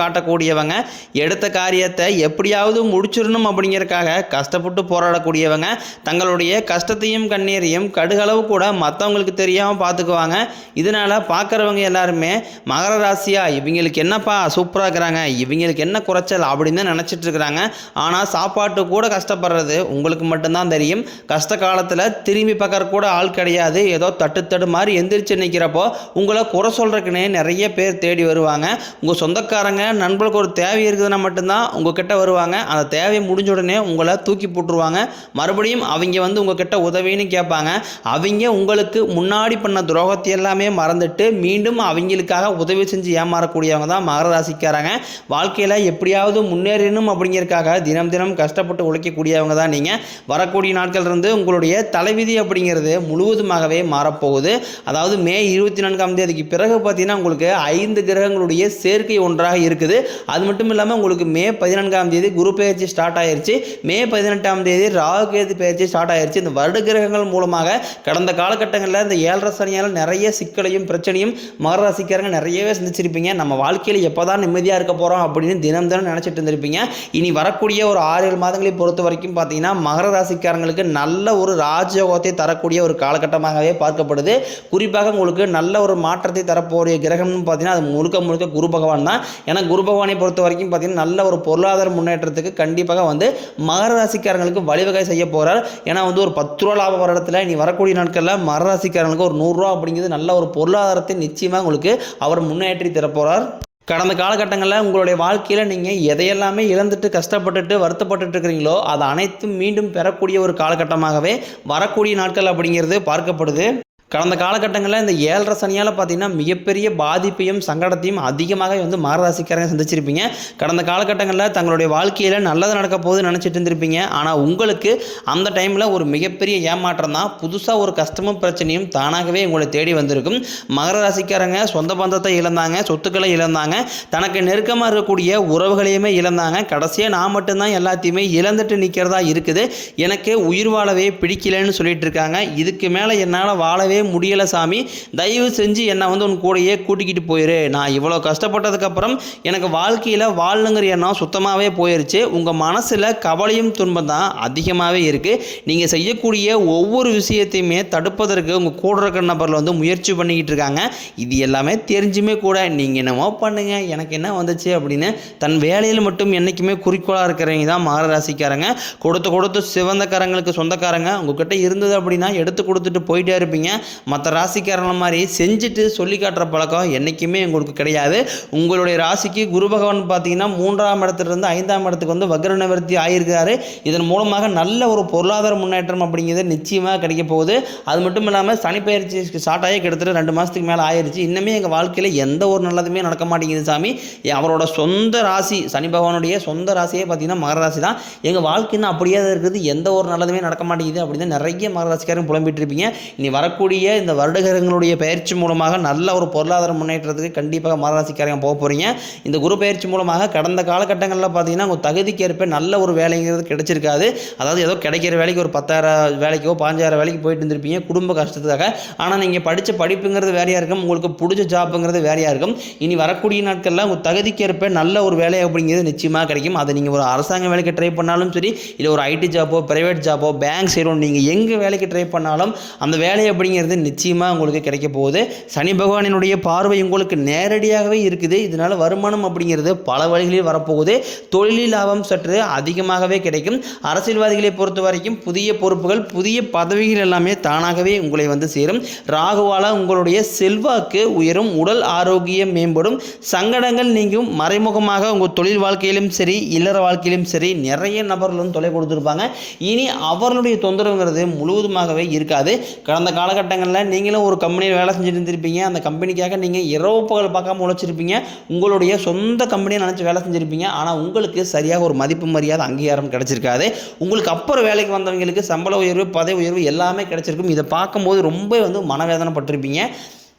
காட்டக்கூடியவங்க எடுத்த காரியத்தை எப்படியாவது முடிச்சிடணும் அப்படிங்கிறக்காக கஷ்டப்பட்டு போராடக்கூடியவங்க தங்களுடைய கஷ்டத்தையும் கண்ணீரையும் கடுகளவு கூட மற்றவங்களுக்கு தெரியாமல் பார்த்துக்குவாங்க இதனால பார்க்குறவங்க எல்லாருமே மகர ராசியா இவங்களுக்கு என்னப்பா சூப்பராக இருக்கிறாங்க இவங்களுக்கு என்ன குறைச்சல் அப்படின்னு தான் நினச்சிட்டு இருக்கிறாங்க. ஆனால் சாப்பாட்டு கூட கஷ்டப்படுறது உங்களுக்கு மட்டும்தான் தெரியும். கஷ்ட காலத்தில் திரும்பி பார்க்குற கூட ஆள் கிடையாது. ஏதோ தட்டு தடு மாதிரி எந்திரிச்சு நிற்கிறப்போ உங்களை குறை சொல்கிறக்குன்னே நிறைய பேர் தேடி வருவாங்க. உங்கள் சொந்தக்காரங்க நண்பர்களுக்கு ஒரு தேவை இருக்குதுன்னா மட்டும்தான் உங்ககிட்ட வருவாங்க. அந்த தேவையை முடிஞ்ச உடனே உங்களை தூக்கி போட்டுருவாங்க. மறுபடியும் அவங்க வந்து உங்ககிட்ட உதவின்னு கேட்பாங்க. அவங்க உங்களுக்கு முன்னாடி பண்ண துரோகத்தை எல்லாமே மறந்துட்டு மீண்டும் அவங்களுக்காக உதவி செஞ்சு ஏமாறக்கூடியவங்க தான் மகர ராசிக்காரங்க. வாழ்க்கையில் எப்படியாவது முன்னேறணும் அப்படிங்கிறதுக்காக தினம் தினம் கஷ்டப்பட்டு உழைக்கக்கூடியவங்க தான் நீங்கள் வரக்கூடிய நாட்கள் இருந்து உங்களுடைய தலைவிதி அப்படிங்கிறது முழுவதுமாகவே மாறப்போகுது. அதாவது மே இருபத்தி நான்காம் தேதிக்கு பிறகு பார்த்தீங்கன்னா உங்களுக்கு ஐந்து கிரகங்களுடைய சேர்க்கை ஒன்றாக இருக்குது. அது மட்டும் இல்லாமல் உங்களுக்கு மே பதினான்காம் தேதி குரு பெயர்ச்சி ஸ்டார்ட் ஆயிருச்சு. மே பதினெட்டாம் தேதி ராகு கேது பெயர்ச்சி ஸ்டார்ட் ஆயிருச்சு. இந்த வருட கிரகங்கள் மூலமாக கடந்த காலகட்டங்களில் இந்த ஏழரை சனியால் நிறைய சிக்கலையும் பிரச்சனையும் மகர ராசிக்காரங்க நிறையவே சந்திச்சிருப்பீங்க. நம்ம வாழ்க்கையில் எப்போ தான் நிம்மதியாக இருக்க போகிறோம் அப்படின்னு தினம் தினம் நினச்சிட்டு இருந்திருப்பீங்க. இனி வரக்கூடிய ஒரு ஆறு ஏழு மாதங்களை பொறுத்த வரைக்கும் பார்த்தீங்கன்னா மகர ராசிக்காரங்களுக்கு நல்ல ஒரு ராஜயோகத்தை தரக்கூடிய ஒரு காலகட்டமாகவே பார்க்கப்படுது. குறிப்பாக உங்களுக்கு நல்ல ஒரு மாற்றத்தை தரப்போகிற கிரகம்னு பார்த்தீங்கன்னா அது முழுக்க முழுக்க குரு பகவான் தான். ஏன்னா குரு பகவானை பொறுத்த வரைக்கும் பார்த்தீங்கன்னா நல்ல ஒரு பொருளாதார முன்னேற்றத்துக்கு கண்டிப்பாக வந்து மகர ராசிக்காரங்களுக்கு வழிவகை செய்ய போகிறார் ஏன்னா வந்து ஒரு பத்து ரூபா லாபம் வர இடத்துல நீ வரக்கூடிய நாட்களில் மகர ராசிக்காரங்களுக்கு ஒரு நூறுரூவா அப்படிங்கிறது நல்ல ஒரு பொருளாதாரத்தை நிச்சயமாக உங்களுக்கு அவர் முன்னேற்றி தரப்போகிறார் கடந்த காலகட்டங்களில் உங்களுடைய வாழ்க்கையில் நீங்கள் எதையெல்லாமே இழந்துட்டு கஷ்டப்பட்டுட்டு வருத்தப்பட்டுட்டு இருக்கிறீங்களோ அது அனைத்தும் மீண்டும் பெறக்கூடிய ஒரு காலகட்டமாகவே வரக்கூடிய நாட்கள் அப்படிங்கிறது பார்க்கப்படுது. கடந்த காலகட்டங்களில் இந்த ஏழரை சனியால் பார்த்தீங்கன்னா மிகப்பெரிய பாதிப்பையும் சங்கடத்தையும் அதிகமாக வந்து மாரராசிக்காரங்க சந்திச்சிருப்பீங்க. கடந்த காலகட்டங்களில் தங்களுடைய வாழ்க்கையில் நல்லது நடக்க போகுது நினச்சிட்டு இருந்திருப்பீங்க. ஆனால் உங்களுக்கு அந்த டைமில் ஒரு மிகப்பெரிய ஏமாற்றம் தான். புதுசாக ஒரு கஷ்டமும் பிரச்சனையும் தானாகவே உங்களை தேடி வந்திருக்கும். மகர ராசிக்காரங்க சொந்த பந்தத்தை இழந்தாங்க சொத்துக்களை இழந்தாங்க தனக்கு நெருக்கமாக இருக்கக்கூடிய உறவுகளையுமே இழந்தாங்க. கடைசியாக நான் மட்டும்தான் எல்லாத்தையுமே இழந்துட்டு நிற்கிறதா இருக்குது. எனக்கு உயிர் வாழவே பிடிக்கலன்னு சொல்லிட்டு இருக்காங்க. இதுக்கு மேலே என்னால் வாழவே முடியலை சாமி. தயவு செஞ்சு என்னை வந்து உன் கூடயே கூட்டிக்கிட்டு போயிரு. நான் இவ்வளோ கஷ்டப்பட்டதுக்கப்புறம் எனக்கு வாழ்க்கையில் வாழணுங்கிற எண்ணம் சுத்தமாகவே போயிருச்சு. உங்கள் மனசில் கவலையும் துன்பம் தான் அதிகமாகவே இருக்குது நீங்கள் செய்யக்கூடிய ஒவ்வொரு விஷயத்தையுமே தடுப்பதற்கு உங்கள் கூட இருக்கிற நபரில் வந்து முயற்சி பண்ணிக்கிட்டு இருக்காங்க. இது எல்லாமே தெரிஞ்சுமே கூட நீங்கள் என்னமோ பண்ணுங்கள் எனக்கு என்ன வந்துச்சு அப்படின்னு தன் வேலையில் மட்டும் என்றைக்குமே குறிக்கோளாக இருக்கிறவங்க தான் மகராசிக்காரங்க கொடுத்து கொடுத்து சிவந்தக்காரங்களுக்கு சொந்தக்காரங்க. உங்ககிட்ட இருந்தது அப்படின்னா எடுத்து கொடுத்துட்டு போயிட்டே இருப்பீங்க. மற்ற ராசிக்காரங்கள மாதிரி செஞ்சுட்டு சொல்லி காட்டுற பழக்கம் என்றைக்குமே உங்களுக்கு கிடையாது. உங்களுடைய ராசிக்கு குரு பகவான் பார்த்தீங்கன்னா மூன்றாம் இடத்துலேருந்து ஐந்தாம் இடத்துக்கு வந்து வக்ர நிவர்த்தி ஆகியிருக்காரு இதன் மூலமாக நல்ல ஒரு பொருளாதார முன்னேற்றம் அப்படிங்கிறது நிச்சயமாக கிடைக்க போகுது. அது மட்டும் இல்லாமல் சனிப்பயிற்சி ஸ்டார்ட் ஆகி கிட்டத்தட்ட ரெண்டு மாதத்துக்கு மேலே ஆயிடுச்சு இன்னுமே எங்கள் வாழ்க்கையில் எந்த ஒரு நல்லதுமே நடக்க மாட்டேங்குது சாமி. அவரோட சொந்த ராசி சனி பகவானுடைய சொந்த ராசியே பார்த்தீங்கன்னா மகர ராசி தான். எங்கள் வாழ்க்கைன்னு அப்படியே தான் இருக்குது. எந்த ஒரு நல்லதுமே நடக்க மாட்டேங்குது அப்படின்னு நிறைய மகர ராசிக்காரங்க புலம்பிட்டு இருப்பீங்க. இனி வரக்கூடிய இந்த வருடகிரகங்களுடைய பயிற்சி மூலமாக நல்ல ஒரு பொருளாதார முன்னேற்றத்துக்கு கண்டிப்பாக மகராசிக்காரங்க போக போகிறீங்க இந்த குரு பயிற்சி மூலமாக கடந்த காலகட்டங்களில் பார்த்தீங்கன்னா உங்கள் தகுதிக்கு ஏற்ப நல்ல ஒரு வேலைங்கிறது கிடைச்சிருக்காது. அதாவது ஏதோ கிடைக்கிற வேலைக்கு ஒரு பத்தாயிரம் வேலைக்கோ பாஞ்சாயிரம் வேலைக்கு போயிட்டு இருந்திருப்பீங்க குடும்ப கஷ்டத்துக்காக. ஆனால் நீங்கள் படித்த படிப்புங்கிறது வேறையாக இருக்கும். உங்களுக்கு பிடிச்ச ஜாப்புங்கிறது வேறையாக இருக்கும். இனி வரக்கூடிய நாட்களில் உங்கள் தகுதிக்கேற்ப நல்ல ஒரு வேலை அப்படிங்கிறது நிச்சயமாக கிடைக்கும். அதை நீங்கள் ஒரு அரசாங்க வேலைக்கு ட்ரை பண்ணாலும் சரி இல்லை ஒரு ஐடி ஜாப்போ ப்ரைவேட் ஜாப்போ பேங்க் சேரும் நீங்கள் எங்கே வேலைக்கு ட்ரை பண்ணாலும் அந்த வேலை அப்படிங்கிறது நிச்சயமாக உங்களுக்கு கிடைக்க போகுது. சனி பகவானினுடைய பார்வை உங்களுக்கு நேரடியாகவே இருக்குது. இதனால் வருமானம் அப்படிங்கிறது பல வழிகளில் வரப்போகுது. தொழிலில் லாபம் சற்று அதிகமாகவே கிடைக்கும். அரசியல்வாதிகளை பொறுத்த வரைக்கும் புதிய பொறுப்புகள் புதிய பதவிகள் எல்லாமே தானாகவே உங்களை வந்து சேரும். ராகுவால உங்களுடைய செல்வாக்கு உயரும். உடல் ஆரோக்கியம் மேம்படும். சங்கடங்கள் நீங்கும். மறைமுகமாக உங்கள் தொழில் வாழ்க்கையிலும் சரி இல்லற வாழ்க்கையிலும் சரி நிறைய நபர்களும் தொலை கொடுத்துருப்பாங்க. இனி அவர்களுடைய தொந்தரவுங்கிறது முழுவதுமாகவே இருக்காது. கடந்த காலகட்ட காலகட்டங்களில் நீங்களும் ஒரு கம்பெனியில் வேலை செஞ்சுட்டு இருந்திருப்பீங்க. அந்த கம்பெனிக்காக நீங்கள் இரவு பகல் பார்க்காம உழைச்சிருப்பீங்க. உங்களுடைய சொந்த கம்பெனியை நினச்சி வேலை செஞ்சுருப்பீங்க. ஆனால் உங்களுக்கு சரியாக ஒரு மதிப்பு மரியாதை அங்கீகாரம் கிடச்சிருக்காது. உங்களுக்கு அப்புறம் வேலைக்கு வந்தவங்களுக்கு சம்பள உயர்வு பதவி உயர்வு எல்லாமே கிடச்சிருக்கும். இதை பார்க்கும்போது ரொம்ப வந்து மனவேதனைப்பட்டிருப்பீங்க.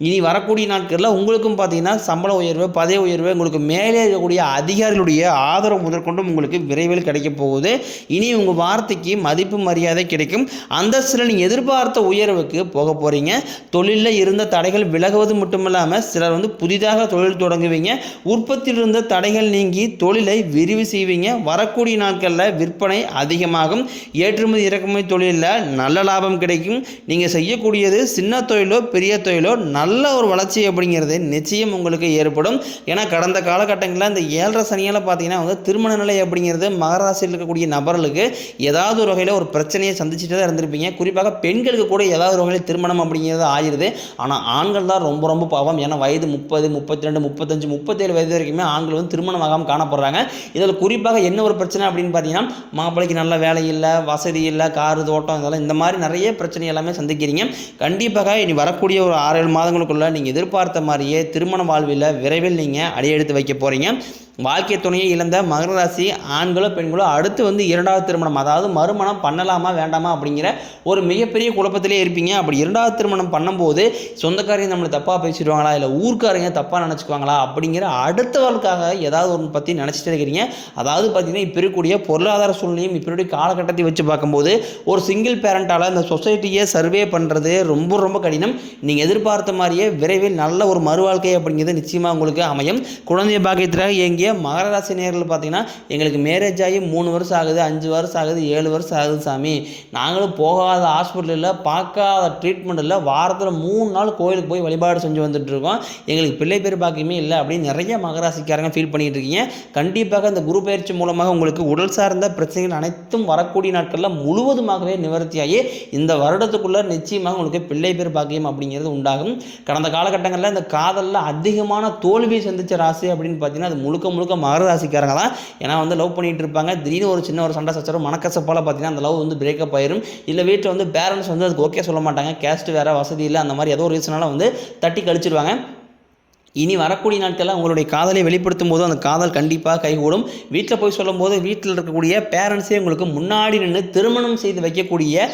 இனி வரக்கூடிய நாட்களில் உங்களுக்கும் பார்த்தீங்கன்னா சம்பள உயர்வு பதவி உயர்வு உங்களுக்கு மேலே இருக்கக்கூடிய அதிகாரிகளுடைய ஆதரவு முதற்கொண்டும் உங்களுக்கு விரைவில் கிடைக்க போகுது. இனி உங்கள் வார்த்தைக்கு மதிப்பு மரியாதை கிடைக்கும். அந்தஸ்தில் நீங்கள் எதிர்பார்த்த உயர்வுக்கு போக போகிறீங்க தொழிலில் இருந்த தடைகள் விலகுவது மட்டுமில்லாமல் சிலர் வந்து புதிதாக தொழில் தொடங்குவீங்க. உற்பத்தியில் இருந்த தடைகள் நீங்கி தொழிலை விரிவு செய்வீங்க. வரக்கூடிய நாட்களில் விற்பனை அதிகமாகும். ஏற்றுமதி இறக்குமதி தொழிலில் நல்ல லாபம் கிடைக்கும். நீங்கள் செய்யக்கூடியது சின்ன தொழிலோ பெரிய தொழிலோ நல்ல நல்ல ஒரு வளர்ச்சி அப்படிங்கிறது நிச்சயம் உங்களுக்கு ஏற்படும். ஏன்னா கடந்த காலகட்டங்களில் இந்த ஏழரை சனியால் பார்த்தீங்கன்னா வந்து திருமண நிலை அப்படிங்கிறது மகராசியில் இருக்கக்கூடிய நபர்களுக்கு ஏதாவது ஒரு வகையில் ஒரு பிரச்சனையை சந்திச்சுட்டு தான் இருந்திருப்பீங்க. குறிப்பாக பெண்களுக்கு கூட ஏதாவது ஒரு வகையில் திருமணம் அப்படிங்கிறது ஆயிடுது ஆனால் ஆண்கள் தான் ரொம்ப ரொம்ப பாவம். ஏன்னா வயது முப்பது முப்பத்தி ரெண்டு முப்பத்தஞ்சு முப்பத்தேழு வயது வரைக்குமே ஆண்கள் வந்து திருமணமாகாமல் காணப்படுறாங்க. இதில் குறிப்பாக என்ன ஒரு பிரச்சனை அப்படின்னு பார்த்தீங்கன்னா மாப்பிள்ளைக்கு நல்ல வேலை இல்லை வசதி இல்லை காரு தோட்டம் இதெல்லாம் இந்த மாதிரி நிறைய பிரச்சனை எல்லாமே சந்திக்கிறீங்க. கண்டிப்பாக இனி வரக்கூடிய ஒரு ஆறு ஏழு மாதங்களுக்குள்ள நீங்கள் எதிர்பார்த்த மாதிரியே திருமண வாழ்வில் விரைவில் நீங்கள் அடியெடுத்து வைக்க போகிறீங்க வாழ்க்கை துணையை இழந்த மகர ராசி ஆண்களோ பெண்களோ அடுத்து வந்து இரண்டாவது திருமணம் அதாவது மறுமணம் பண்ணலாமா வேண்டாமா அப்படிங்கிற ஒரு மிகப்பெரிய குழப்பத்திலே இருப்பீங்க. அப்படி இரண்டாவது திருமணம் பண்ணும்போது சொந்தக்காரங்க நம்மளை தப்பாக பேசிடுவாங்களா இல்லை ஊர்க்காரங்க தப்பாக நினச்சிக்குவாங்களா அப்படிங்கிற அடுத்தவர்களுக்காக ஏதாவது ஒன்று பற்றி நினச்சிட்டு இருக்கிறீங்க. அதாவது பார்த்தீங்கன்னா இப்போ இருக்கக்கூடிய பொருளாதார சூழ்நிலையும் இப்போ இருக்கக்கூடிய காலகட்டத்தை வச்சு பார்க்கும்போது ஒரு சிங்கிள் பேரண்டால் இந்த சொசைட்டியை சர்வே பண்ணுறது ரொம்ப ரொம்ப கடினம். நீங்கள் எதிர்பார்த்த மாதிரி மாதிரியே விரைவில் நல்ல ஒரு மறுவாழ்க்கை அப்படிங்கிறது நிச்சயமாக உங்களுக்கு அமையும். குழந்தை பாக்கியத்திற்காக இயங்கிய மகர ராசி நேர்கள் பார்த்தீங்கன்னா எங்களுக்கு மேரேஜ் ஆகி மூணு வருஷம் ஆகுது அஞ்சு வருஷம் ஆகுது ஏழு வருஷம் ஆகுது சாமி. நாங்களும் போகாத ஹாஸ்பிட்டலில் பார்க்காத ட்ரீட்மெண்ட் இல்லை வாரத்தில் மூணு நாள் கோயிலுக்கு போய் வழிபாடு செஞ்சு வந்துட்டு இருக்கோம். எங்களுக்கு பிள்ளை பேர் பாக்கியமே இல்லை அப்படின்னு நிறைய மகராசிக்காரங்க ஃபீல் பண்ணிகிட்டு இருக்கீங்க. கண்டிப்பாக இந்த குரு பயிற்சி மூலமாக உங்களுக்கு உடல் சார்ந்த பிரச்சனைகள் அனைத்தும் வரக்கூடிய நாட்களில் முழுவதுமாகவே நிவர்த்தியாகி இந்த வருடத்துக்குள்ளே நிச்சயமாக உங்களுக்கு பிள்ளை பேர் பாக்கியம் அப்படிங்கிறது உண்டாகும். கடந்த காலகட்டங்களில் இந்த காதலில் அதிகமான தோல்வியை சந்திச்ச ராசி அப்படின்னு பார்த்தீங்கன்னா அது முழுக்க முழுக்க மகர ராசிக்காரங்க தான். ஏன்னா வந்து லவ் பண்ணிகிட்டு இருப்பாங்க. திடீர்னு ஒரு சின்ன ஒரு சண்டை சச்சரம் மனக்கசப்பால் பார்த்தீங்கன்னா அந்த லவ் வந்து பிரேக்கப் ஆயிரும். இல்லை வீட்டில் வந்து பேரண்ட்ஸ் வந்து அதுக்கு ஓகே சொல்ல மாட்டாங்க. கேஸ்ட் வேறு வசதி இல்லை அந்த மாதிரி ஏதோ ஒரு ரீசனால் வந்து தட்டி கழிச்சிருவாங்க. இனி வரக்கூடிய நாட்களில் உங்களுடைய காதலை வெளிப்படுத்தும் போது அந்த காதல் கண்டிப்பாக கைகூடும். வீட்டில் போய் சொல்லும் போது வீட்டில் இருக்கக்கூடிய பேரண்ட்ஸே உங்களுக்கு முன்னாடி நின்று திருமணம் செய்து வைக்கக்கூடிய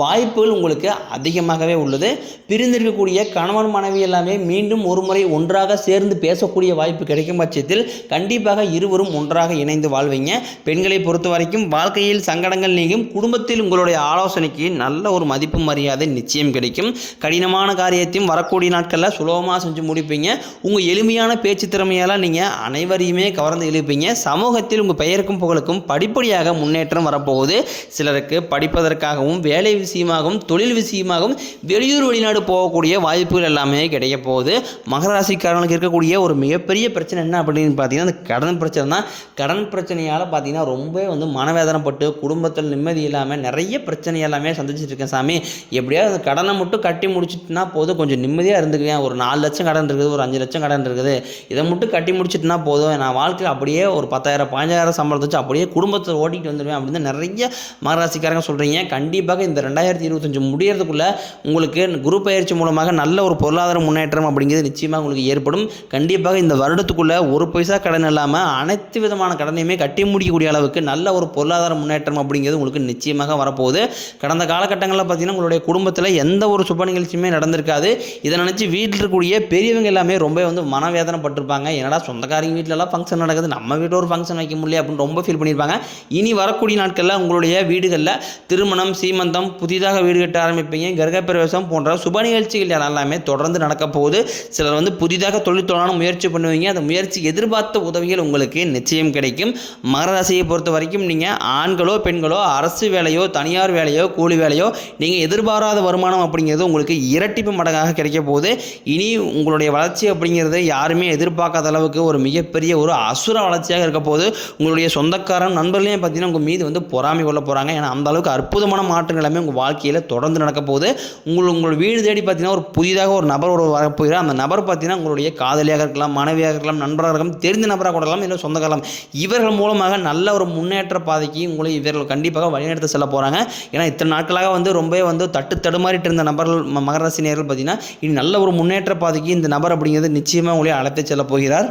வாய்ப்புகள் உங்களுக்கு அதிகமாகவே உள்ளது. பிரிந்திருக்கக்கூடிய கணவன் மனைவி எல்லாமே மீண்டும் ஒரு முறை ஒன்றாக சேர்ந்து பேசக்கூடிய வாய்ப்பு கிடைக்கும் பட்சத்தில் கண்டிப்பாக இருவரும் ஒன்றாக இணைந்து வாழ்வீங்க. பெண்களை பொறுத்த வரைக்கும் வாழ்க்கையில் சங்கடங்கள் நீங்கும். குடும்பத்தில் உங்களுடைய ஆலோசனைக்கு நல்ல ஒரு மதிப்பு மரியாதை நிச்சயம் கிடைக்கும். கடினமான காரியத்தையும் வரக்கூடிய நாட்களில் சுலபமாக செஞ்சு முடிப்பீங்க. உங்கள் எளிமையான பேச்சு திறமையால் நீங்கள் அனைவரையுமே கவர்ந்து இழுப்பீங்க சமூகத்தில் உங்கள் பெயருக்கும் புகழுக்கும் படிப்படியாக முன்னேற்றம் வரப்போகுது. சிலருக்கு படிப்பதற்காகவும் வேலை விஷயமாகவும் தொழில் விஷயமாகவும் வெளியூர் வெளிநாடு போகக்கூடிய வாய்ப்புகள் எல்லாமே கிடைக்க போகுது. மகர ராசிக்காரங்களுக்கு இருக்கக்கூடிய ஒரு மிகப்பெரிய பிரச்சனை என்ன அப்படின்னு பார்த்தீங்கன்னா அந்த கடன் பிரச்சனை தான். கடன் பிரச்சனையால் பார்த்தீங்கன்னா ரொம்ப வந்து மனவேதனைப்பட்டு குடும்பத்தில் நிம்மதி இல்லாமல் நிறைய பிரச்சனை எல்லாமே சந்திச்சுட்டு இருக்கேன் சாமி. எப்படியாவது கடனை மட்டும் கட்டி முடிச்சுட்டுனா போதும். கொஞ்சம் நிம்மதியாக இருந்துக்குவேன். ஒரு நாலு லட்சம் கடன் இருக்குது. ஒரு அஞ்சு லட்சம் கடன் இருக்குது. இதை மட்டும் கட்டி முடிச்சிட்டுனா போதும். நான் வாழ்க்கையில் அப்படியே ஒரு பத்தாயிரம் பதினஞ்சாயிரம் சம்பளத்தை வச்சு அப்படியே குடும்பத்தை ஓட்டிகிட்டு வந்துடுவேன் அப்படின்னு நிறைய மகராசிக்காரங்க சொல்கிறீங்க கண்டிப்பாக இந்த ரெண்டாயிரத்தி இருபத்தஞ்சு முடியறதுக்குள்ளே உங்களுக்கு குரு பயிற்சி மூலமாக நல்ல ஒரு பொருளாதார முன்னேற்றம் அப்படிங்கிறது நிச்சயமாக உங்களுக்கு ஏற்படும். கண்டிப்பாக இந்த வருடத்துக்குள்ளே ஒரு பைசா கடன் இல்லாமல் அனைத்து விதமான கடனையுமே கட்டி முடிக்கக்கூடிய அளவுக்கு நல்ல ஒரு பொருளாதார முன்னேற்றம் அப்படிங்கிறது உங்களுக்கு நிச்சயமாக வரப்போகுது. கடந்த காலகட்டங்களில் பார்த்தீங்கன்னா உங்களுடைய குடும்பத்தில் எந்த ஒரு சுப நிகழ்ச்சியுமே நடந்திருக்காது. இதை நினச்சி வீட்டில் இருக்கக்கூடிய பெரியவங்க எல்லாமே ரொம்ப வந்து மனவேதனைப்பட்டிருப்பாங்க. என்னடா சொந்தக்காரங்க வீட்டிலலாம் ஃபங்க்ஷன் நடக்குது நம்ம வீட்டில் ஒரு ஃபங்க்ஷன் வைக்க முடியல அப்படின்னு ரொம்ப ஃபீல் பண்ணியிருப்பாங்க. இனி வரக்கூடிய நாட்களில் உங்களுடைய வீடுகளில் திருமணம் சீமந்தம் புதிதாக வீடு கட்ட ஆரம்பிப்பீங்க. கிரகப்பிரவேசம் போன்ற சுப நிகழ்ச்சிகள் எல்லாமே தொடர்ந்து நடக்க போகுது. சிலர் வந்து புதிதாக தொழில் தொடரான முயற்சி பண்ணுவீங்க. அந்த முயற்சி எதிர்பார்த்த உதவிகள் உங்களுக்கு நிச்சயம் கிடைக்கும். மகர ராசியை பொறுத்த வரைக்கும் நீங்கள் ஆண்களோ பெண்களோ அரசு வேலையோ தனியார் வேலையோ கூலி வேலையோ நீங்கள் எதிர்பாராத வருமானம் அப்படிங்கிறது உங்களுக்கு இரட்டிப்பு மடங்காக கிடைக்க போகுது. இனி உங்களுடைய வளர்ச்சி அப்படிங்கிறது அப்படிங்கிறது யாருமே எதிர்பார்க்காத அளவுக்கு ஒரு மிகப்பெரிய ஒரு அசுர வளர்ச்சியாக இருக்க போது உங்களுடைய சொந்தக்காரன் நண்பர்களையும் பார்த்தீங்கன்னா உங்கள் மீது வந்து பொறாமை கொள்ள போகிறாங்க ஏன்னா அந்த அளவுக்கு அற்புதமான மாற்றங்கள் எல்லாமே உங்கள் வாழ்க்கையில் தொடர்ந்து நடக்க போகுது. உங்கள் உங்கள் வீடு தேடி பார்த்தீங்கன்னா ஒரு புதிதாக ஒரு நபர் ஒரு வரப்போகிறார். அந்த நபர் பார்த்தீங்கன்னா உங்களுடைய காதலியாக இருக்கலாம் மனைவியாக இருக்கலாம் நண்பராக இருக்கலாம் தெரிந்த நபராக கூட இருக்கலாம் இல்லை சொந்தக்காரம் இவர்கள் மூலமாக நல்ல ஒரு முன்னேற்ற பாதைக்கு உங்களை இவர்கள் கண்டிப்பாக வழிநடத்த செல்ல போகிறாங்க ஏன்னா இத்தனை நாட்களாக வந்து ரொம்பவே வந்து தட்டு தடுமாறிட்டு இருந்த நபர்கள் ம- பார்த்தீங்கன்னா இனி நல்ல ஒரு முன்னேற்ற பாதைக்கு இந்த நபர் அப்படிங்கிறது நிச்சயமாக உங்களை அழைத்து செல்ல போகிறார்.